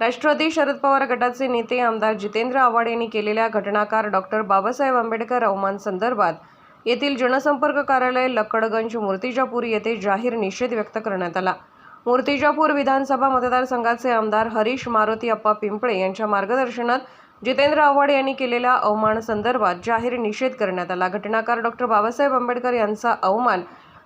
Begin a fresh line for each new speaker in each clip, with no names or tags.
राष्ट्रवादी शरद पवार गटाचे नेते आमदार जितेंद्र आव्हाड यांनी केलेल्या घटनाकार डॉक्टर बाबासाहेब आंबेडकर अवमान संदर्भात येथील जनसंपर्क कार्यालय लक्कडगंज मूर्तिजापूर येथे जाहीर निषेध व्यक्त करण्यात आला. मूर्तिजापूर विधानसभा मतदारसंघाचे आमदार हरीश मारुती अप्पा पिंपळे यांच्या मार्गदर्शनात जितेंद्र आव्हाड यांनी केलेल्या अवमान संदर्भात जाहीर निषेध करण्यात आला. घटनाकार डॉक्टर बाबासाहेब आंबेडकर यांचा अवमान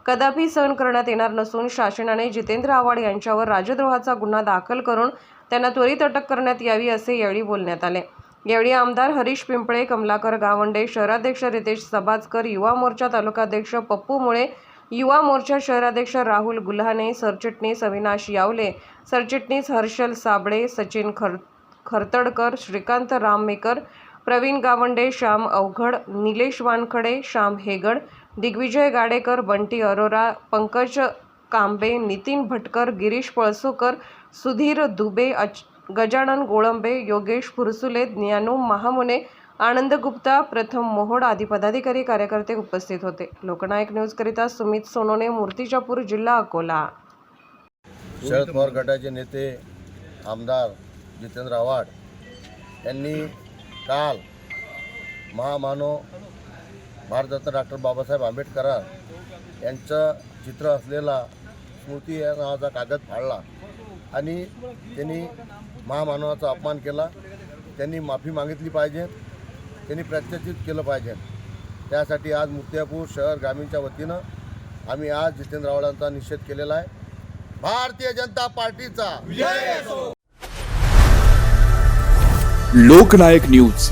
कदापि सहन करण्यात येणार नसून शासनाने जितेंद्र आव्हाड यांच्यावर राजद्रोहाचा गुन्हा दाखल करून त्यांना त्वरित अटक करण्यात यावी असे यावेळी बोलण्यात आले. यावेळी आमदार हरीश पिंपळे कमलाकर गावंडे शहराध्यक्ष रितेश सबाजकर युवा मोर्चा तालुकाध्यक्ष पप्पू मुळे युवा मोर्चा शहराध्यक्ष राहुल गुल्हाने सरचिटणीस अविनाश यावले सरचिटणीस हर्षल साबळे सचिन खर खरतडकर श्रीकांत राममेकर प्रवीण गावंडे श्याम अवघड निलेश वानखडे श्याम हेगड दिग्विजय गाडेकर बंटी अरोरा पंकज कांबे नितीन भटकर गिरीश पळसोकर सुधीर दुबे अच गजानन गोळंबे योगेश फुरसुले ज्ञानू महामुने आनंद गुप्ता प्रथम मोहोड आदी पदाधिकारी कार्यकर्ते उपस्थित होते. लोकनायक न्यूजकरिता सुमित सोनोने मूर्तिजापूर जिल्हा अकोला.
शरद पवार गटाचे नेते आमदार जितेंद्र आव्हाड यांनी काल महामानव भारतरत्न डॉक्टर बाबासाहेब आंबेडकर यांचं चित्र असलेला स्मृती या नावाचा कागद फाडला आणि त्यांनी महामानवाचा अपमान केला. त्यांनी माफी मागितली पाहिजे. त्यांनी प्रत्याचित केलं पाहिजे. त्यासाठी आज मुक्त्यापूर शहर ग्रामीणच्या वतीनं आम्ही आज जितेंद्र आव्हाडांचा निषेध केलेला आहे. भारतीय जनता पार्टीचा.
लोकनायक न्यूज.